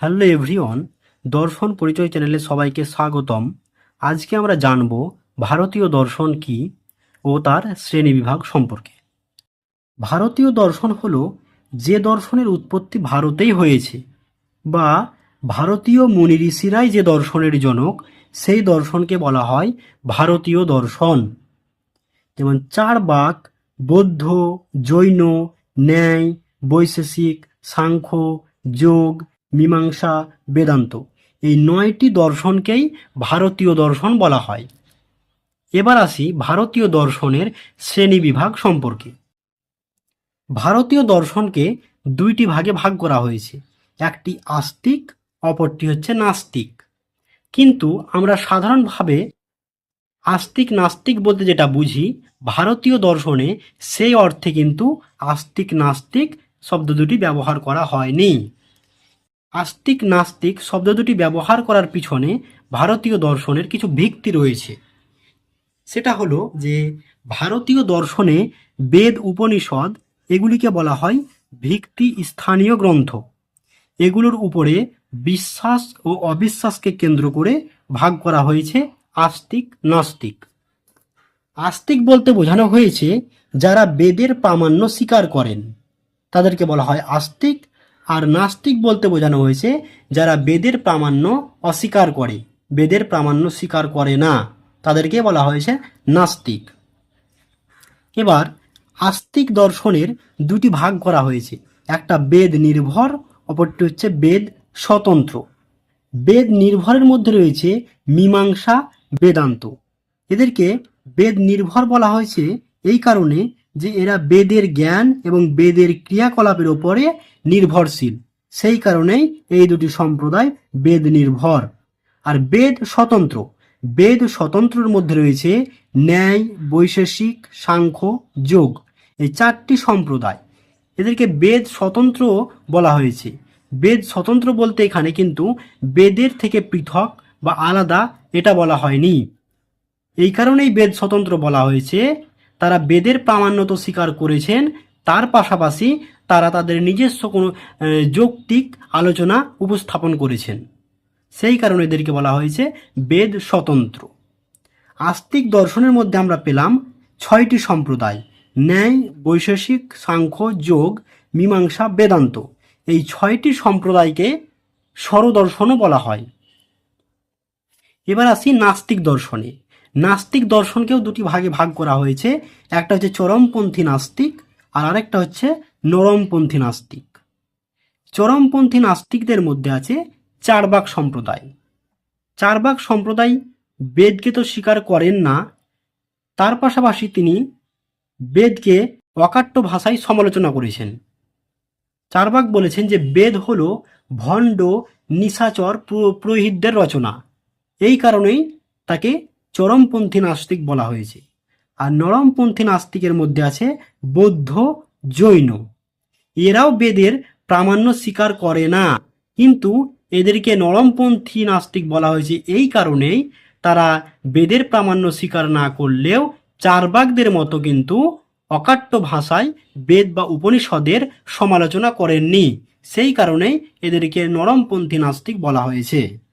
Hello everyone, দর্শন পরিচয় চ্যানেলে সবাইকে স্বাগতম। আজকে আমরা জানব ভারতীয় দর্শন কি ও তার শ্রেণীবিভাগ সম্পর্কে। ভারতীয় দর্শন হল যে দর্শনের উৎপত্তি ভারতেই হয়েছে বা ভারতীয় মুনি ঋষিরাই যে দর্শনের জনক, সেই দর্শনকে বলা হয় ভারতীয় দর্শন। যেমন চার বাক, বৌদ্ধ, জৈন, ন্যায়, বৈশেষিক, সাংখ্য, যোগ মীমাংসা বেদান্ত। এই নয়টি দর্শনকেই ভারতীয় দর্শন বলা হয়। এবার আসি ভারতীয় দর্শনের শ্রেণীবিভাগ সম্পর্কে। ভারতীয় দর্শনকে দুইটি ভাগে ভাগ করা হয়েছে। একটি আস্তিক, অপরটি হচ্ছে নাস্তিক। কিন্তু আমরা সাধারণভাবে আস্তিক, নাস্তিক বলতে যেটা বুঝি, ভারতীয় দর্শনে সেই অর্থে কিন্তু আস্তিক, নাস্তিক শব্দ দুটি ব্যবহার করা হয়নি। আস্তিক নাস্তিক শব্দ দুটি ব্যবহার করার পিছনে ভারতীয় দর্শনের কিছু ভিত্তি রয়েছে। সেটা হলো যে, ভারতীয় দর্শনে বেদ উপনিষদ, এগুলিকে বলা হয় ভিত্তি স্থানীয় গ্রন্থ। এগুলোর উপরে বিশ্বাস ও অবিশ্বাসকে কেন্দ্র করে ভাগ করা হয়েছে আস্তিক, নাস্তিক। আস্তিক বলতে বোঝানো হয়েছে, যারা বেদের প্রামাণ্য স্বীকার করেন। তাদেরকে বলা হয় আস্তিক আর নাস্তিক বলতে বোঝানো হয়েছে, যারা বেদের প্রামাণ্য অস্বীকার করে। বেদের প্রামাণ্য স্বীকার করে না। তাদেরকে বলা হয়েছে নাস্তিক। এবার আস্তিক দর্শনের দুটি ভাগ করা হয়েছে। একটা বেদ নির্ভর, অপরটি হচ্ছে বেদ স্বতন্ত্র। বেদ নির্ভরের মধ্যে রয়েছে মীমাংসা, বেদান্ত। এদেরকে বেদ নির্ভর বলা হয়েছে এই কারণে যে এরা বেদের জ্ঞান এবং বেদের ক্রিয়াকলাপের ওপরে নির্ভরশীল। সেই কারণেই এই দুটি সম্প্রদায় বেদ নির্ভর। আর বেদ স্বতন্ত্র। বেদ স্বতন্ত্রের মধ্যে রয়েছে ন্যায়, বৈশেষিক, সাংখ্য, যোগ। এই চারটি সম্প্রদায়। এদেরকে বেদ স্বতন্ত্র বলা হয়েছে। বেদ স্বতন্ত্র বলতে এখানে কিন্তু বেদের থেকে পৃথক বা আলাদা এটা বলা হয়নি। এই কারণেই বেদ স্বতন্ত্র বলা হয়েছে তারা বেদের প্রামাণ্য তো স্বীকার করেছেন। তার পাশাপাশি তারা তাদের নিজস্ব কোনো যৌক্তিক আলোচনা উপস্থাপন করেছেন। সেই কারণে এদেরকে বলা হয়েছে বেদ স্বতন্ত্র। আস্তিক দর্শনের মধ্যে আমরা পেলাম ছয়টি সম্প্রদায়, ন্যায়, বৈশেষিক, সাংখ্য, যোগ, মীমাংসা, বেদান্ত। এই ছয়টি সম্প্রদায়কে স্বরদর্শনও বলা হয়। এবার আসি নাস্তিক দর্শনে। নাস্তিক দর্শনকেও দুটি ভাগে ভাগ করা হয়েছে। একটা হচ্ছে চরমপন্থী নাস্তিক আর আরেকটা হচ্ছে নরমপন্থী নাস্তিক। চরমপন্থী নাস্তিকদের মধ্যে আছে চারবাক সম্প্রদায়। চারবাক সম্প্রদায় বেদকে তো স্বীকার করেন না, তার পাশাপাশি তিনি বেদকে অকাট্য ভাষায় সমালোচনা করেছেন। চারবাক বলেছেন যে বেদ হল ভণ্ড, নিশাচর, পুরো- পুরোহিতদের রচনা। এই কারণেই তাকে চরমপন্থী নাস্তিক বলা হয়েছে। আর নরমপন্থী নাস্তিকের মধ্যে আছে বৌদ্ধ, জৈন। এরাও বেদের প্রামাণ্য স্বীকার করে না। কিন্তু এদেরকে নরমপন্থী নাস্তিক বলা হয়েছে এই কারণেই তারা বেদের প্রামাণ্য স্বীকার না করলেও চারবাগদের মতো কিন্তু অকাট্য ভাষায় বেদ বা উপনিষদের সমালোচনা করেননি। সেই কারণেই এদেরকে নরমপন্থী নাস্তিক বলা হয়েছে।